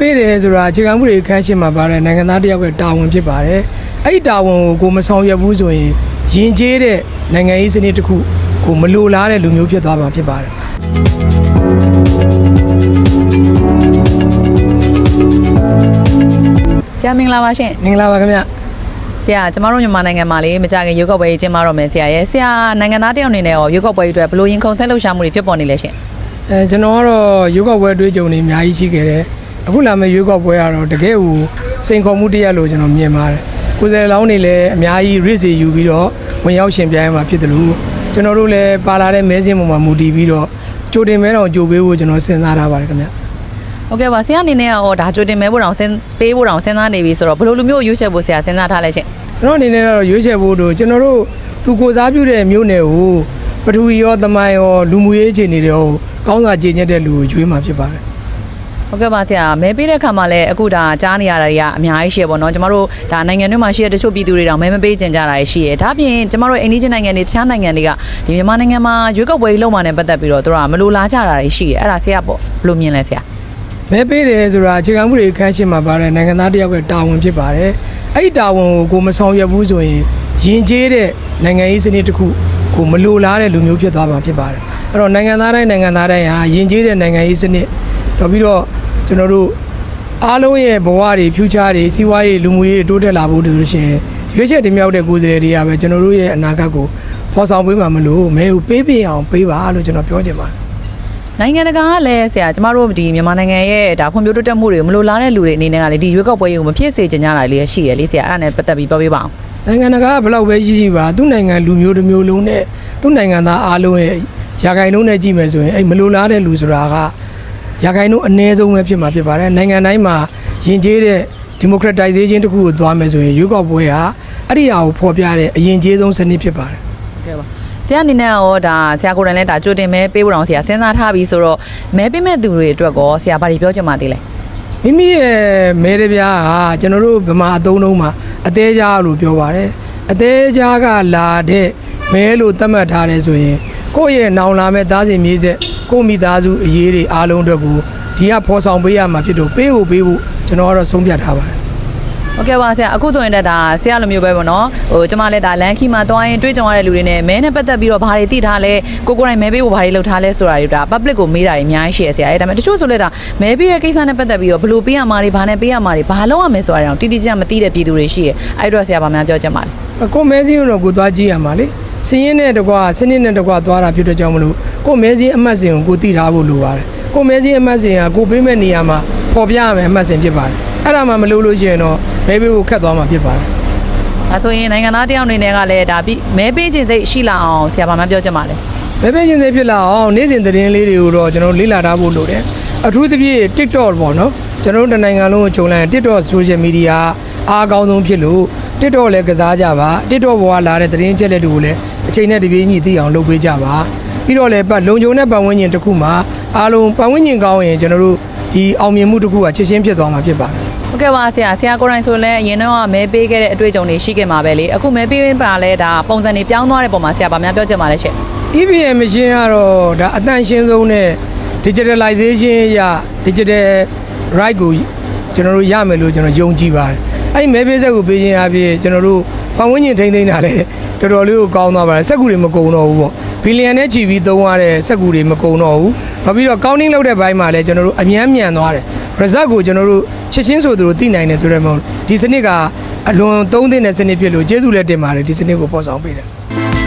ပေးတယ်ဆိုတာအခြေခံမှုတွေခန့်ရှင်းမှာပါတယ်နိုင်ငံသားတယောက်ရဲ့တာဝန်ဖြစ်ပါတယ်အဲ့ဒီတာဝန်ကိုကိုမဆောင်ရွက်ဘူးဆိုရင်ယဉ်ကျေးတဲ့နိုင်ငံရေးစနစ်တစ်ခုကိုမလိုလားတဲ့လူမျိုးဖြစ်သွားမှာဖြစ်ပါတယ်ဆရာမင်္ဂလာပါရှင်မင်္ဂလာပါခင်ဗျဆရာကျမတို့မြန်မာနိုင်ငံမှာလေမကြခင်ရုပ်ောက်ပွဲကြီးကျင်းပတော့မယ်ဆရာရဲ့ဆရာနိုင်ငံသားတယောက်အနေနဲ့ရောရုပ်ောက်ပွဲကြီးအတွက်ဘယ်လိုရင်ခုန်ဆက်လှုပ်ရှားမှုတွေဖြစ်ပေါ်နေလဲရှင်အဲကျွန်တော်ကတော့ရွေးကောက်ပွဲအတွေ့အကြုံတွေအများကြီးရှိခဲ့တယ် အခုလာမယ့်ရွေးကောက်ပွဲကတော့တကယ်ကိုစိန်ခေါ်မှုတစ်ရပ်လို့ကျွန်တော်မြင်ပါတယ်ကိုယ်စားလှယ်လောင်းတွေလည်းအများကြီး risk တွေယူပြီးတော့ဝင်ရောက်ရှင်ပြိုင်မှာဖြစ်တယ်လို့ကျွန်တော်တို့လည်းပါလာတဲ့မဲစင်းပေါ်မှာမူတည်ပြီးတော့ကြိုတင်မဲတော်ကြိုပေးဖို့ကျွန်တော်စဉ်းစားထားပါတယ်ခင်ဗျဟုတ်ကဲ့ပါဆရာအနေနဲ့ရောဒါကြိုတင်မဲဖို့တောင်စဉ်းပေးဖို့တောင်စဉ်းစားနေပြီဆိုတော့ဘယ်လိုလူမျိုးကိုရွေးချယ်ဖို့ဆရာစဉ်းစားထားလဲရှင်ကျွန်တော်အနေနဲ့ကတော့ရွေးချယ်ဖို့တို့ကျွန်တော်တို့သူကိုယ်စားပြုတဲ့မြို့နယ်ကိုပထဝီရောသမိုင်းရောလူမှုရေးအခြေအနေတွေရောကောင်းစွာကြည်ညက်တဲ့လူကိုရွေးမှာဖြစ်ပါတယ် ဟုတ်ကဲ့ပါဆရာမဲပေးတဲ့ခါမှာလည်းအခုဒါကြားနေရတာတွေကအများကြီးရှိရပေါ့နော်ကျမတို့ဒါနိုင်ငံတွေမှာရှိတဲ့တချို့ပြည်သူတွေတောင်မဲမပေးကြင်ကြတာရှိရဲဒါပြင်ကျမတို့အိန္ဒိယနိုင်ငံတွေတခြားနိုင်ငံတွေကဒီမြန်မာနိုင်ငံမှာရွေးကောက်ပွဲကြီးလုံးဝနဲ့ပတ်သက်ပြီးတော့တို့ကမလိုလားကြတာတွေရှိရဲအဲ့ဒါဆရာပေါ့ဘယ်လိုမြင်လဲဆရာမဲပေးတယ်ဆိုတာအခြေခံမှုတွေခန့်ရှင်းမှာပါတယ်နိုင်ငံသားတယောက်ရဲ့တာဝန်ဖြစ်ပါတယ်အဲ့ဒီတာဝန်ကိုကိုမဆောင်ရွက်ဘူးဆိုရင်ယဉ်ကျေးတဲ့နိုင်ငံရေးစနစ်တစ်ခုကိုမလိုလားတဲ့လူမျိုးဖြစ်သွားမှာဖြစ်ပါတယ်အဲ့တော့နိုင်ငံသားတိုင်းနိုင်ငံသားတိုင်းဟာယဉ်ကျေးတဲ့နိုင်ငံရေးစနစ်တော့ပြီးတော့ ကျွန်တော်တို့အားလုံးရဲ့ဘဝတွေ future တွေစီးပွားရေးလူမှုရေးတိုးတက်လာဖို့ဆိုလို့ရှိရင်ရွေးချယ်တင်မြှောက်တဲ့ကိုယ်စားလှယ်တွေကပဲကျွန်တော်တို့ရဲ့အနာဂတ်ကိုဖော်ဆောင်ပေးမှာမလို့မဲကိုပေးပြအောင်ပေးပါလို့ကျွန်တော်ပြောချင်ပါတယ်နိုင်ငံတကာကလည်းဆရာကျမတို့ဒီမြန်မာနိုင်ငံရဲ့ဒါဖွံ့ဖြိုးတိုးတက်မှုတွေကိုမလိုလားတဲ့လူတွေအနေနဲ့ကလည်းဒီရွေးကောက်ပွဲကြီးကိုမဖြစ်စေချင်ကြတာလေးရှိရလေဆရာအဲ့ဒါနဲ့ပတ်သက်ပြီးပြောပြပါအောင်နိုင်ငံတကာကဘယ်လောက်ပဲရှိရှိပါသူ့နိုင်ငံလူမျိုးတစ်မျိုးလုံးနဲ့သူ့နိုင်ငံသားအားလုံးရဲ့ရာဂိုင်နှုန်းနဲ့ကြည့်မယ်ဆိုရင်အဲ့မလိုလားတဲ့လူဆိုတာက ရာဂိုင်နှုန်းအနည်းဆုံးပဲဖြစ်မှာဖြစ်ပါတယ်နိုင်ငံတိုင်းမှာယဉ်ကျေးတဲ့ democratization တစ်ခုကိုသွားမယ်ဆိုရင်ရွေးကောက်ပွဲဟာအဲ့ဒီအရာကိုဖော်ပြတဲ့အရင်ကျေးဆုံးစနစ်ဖြစ်ပါတယ်ဟုတ်ကဲ့ပါဆရာအနေနဲ့ရောဒါဆရာကိုယ်တိုင်လည်းဒါကြိုတင်မဲပေးဖို့တောင်ဆရာစဉ်းစားထားပြီးဆိုတော့မဲပေးမဲ့သူတွေအတွက်ကောဆရာဘာတွေပြောချင်ပါသေးလဲမိမိရဲ့မဲတပြားဟာကျွန်တော်တို့ဗမာအသုံးလုံးမှာအသေးကြားလို့ပြောပါတယ်အသေးကြားကလာတဲ့မဲလို့သတ်မှတ်ထားတယ်ဆိုရင်ကိုယ့်ရဲ့နောင်လာမဲ့သားစဉ်မြေးဆက် ကိုယ့်မိသားစုအရေးတွေအားလုံးအတွက်ကိုဒီကဖော်ဆောင်ပေးရမှာဖြစ်တော့ပေးဖို့ပေးဖို့ကျွန်တော်ကတော့ဆုံးဖြတ်ထားပါတယ်ဟုတ်ကဲ့ပါဆရာအခုဆိုရင်လည်းဒါဆရာလိုမျိုးပဲပေါ့နော်ဟိုကျမလည်းဒါလန်ခီမှာတွားရင်တွေ့ကြုံရတဲ့လူတွေနဲ့မဲနဲ့ပတ်သက်ပြီးတော့ဘာတွေသိထားလဲကိုကိုယ်တိုင်မဲပေးဖို့ဘာတွေလုပ်ထားလဲဆိုတာတွေဒါ public ကိုမေးတာတွေအများကြီးရှိရဆရာအဲ့ဒါပေမဲ့တချို့ဆိုလဲဒါမဲပေးရဲ့ကိစ္စနဲ့ပတ်သက်ပြီးတော့ဘယ်လိုပေးရမှာတွေဘာနဲ့ပေးရမှာတွေဘာလုပ်ရမလဲဆိုတာတွေတော့တိတိကျကျမသိတဲ့ပြည်သူတွေရှိရအဲ့တော့ဆရာဗမာပြောချင်ပါတယ်ကိုမဲစင်းတော့ကိုသွားကြည့်ရမှာလေ စင်းရင်နဲ့တကွာစနစ်နဲ့တကွာသွားတာဖြစ်တဲ့ကြောင့်မလို့ကိုမဲစင်းအမှတ်စဉ်ကိုကိုသိထားဖို့လိုပါတယ်ကိုမဲစင်းအမှတ်စဉ်ကကိုပေးမဲ့နေရာမှာပေါ်ပြရမယ်အမှတ်စဉ်ဖြစ်ပါတယ်အဲ့ဒါမှမလုပ်လို့ရှိရင်တော့မဲပေးဖို့ခက်သွားမှာဖြစ်ပါတယ်ဒါဆိုရင်နိုင်ငံသားတယောက်အနေနဲ့ကလည်းဒါပြီးမဲပေးခြင်းစိတ်ရှိလာအောင်ဆရာဗမာပြောချင်ပါတယ်မဲပေးခြင်းသေးဖြစ်လာအောင်နေ့စဉ်သတင်းလေးတွေကိုတော့ကျွန်တော်လေ့လာထားဖို့လိုတယ်အထူးသဖြင့် TikTok ပေါ့နော်ကျွန်တော်တို့တစ်နိုင်ငံလုံးကိုခြုံလိုက်ရင် TikTok social media အားအကောင်းဆုံးဖြစ်လို့ TikTok လည်းကစားကြပါ TikTok ပေါ်ကလာတဲ့သတင်းချက်လက်တွေကိုလည်း အချိန်နဲ့တပြေးညီသိအောင်လုပ်ပေးကြပါပြီးတော့လည်းပတ်လုံခြုံတဲ့ပတ်ဝန်းကျင်တစ်ခုမှာအားလုံးပတ်ဝန်းကျင်ကောင်းရင်ကျွန်တော်တို့ဒီအောင်မြင်မှုတစ်ခုကချက်ချင်းဖြစ်သွားမှာဖြစ်ပါတယ်ဟုတ်ကဲ့ပါဆရာဆရာကိုယ်တိုင်ဆိုလည်းအရင်တော့မဲပေးခဲ့တဲ့အတွေ့အကြုံတွေရှိခဲ့မှာပဲလေအခုမဲပေးပါလဲဒါပုံစံတွေပြောင်းသွားတဲ့ပုံမှာဆရာဗမာပြောချင်ပါလဲရှင့် EVM machine ကတော့ဒါအတန့်ရှင်းဆုံးနဲ့ digitalization ရ digital right ကိုကျွန်တော်တို့ရမယ်လို့ကျွန်တော်ယုံကြည်ပါတယ်။အဲ့ဒီမဲပေးဆက်ကိုပေးခြင်းအပြင်ကျွန်တော်တို့ပတ်ဝန်းကျင်ထိန်းသိမ်းတာလည်း တော်တော်လေးကိုကောင်းသွားပါတယ်။စက်ကူတွေမကုန်တော့ဘူးပေါ့။ဘီလီယံနဲ့ချီပြီးသုံးရတဲ့စက်ကူတွေမကုန်တော့ဘူး။နောက်ပြီးတော့ counting လုပ်တဲ့ဘိုင်းမှာလည်းကျွန်တော်တို့အမြန်းမြန်သွားတယ်။ result ကိုကျွန်တော်တို့ချက်ချင်းဆိုသူတို့သိနိုင်တယ်ဆိုတော့ဒီစနစ်ကအလွန်သုံးသင့်တဲ့စနစ်ဖြစ်လို့ကျေးဇူးလည်းတင်ပါတယ်ဒီစနစ်ကိုပေါ်ဆောင်ပေးတယ်။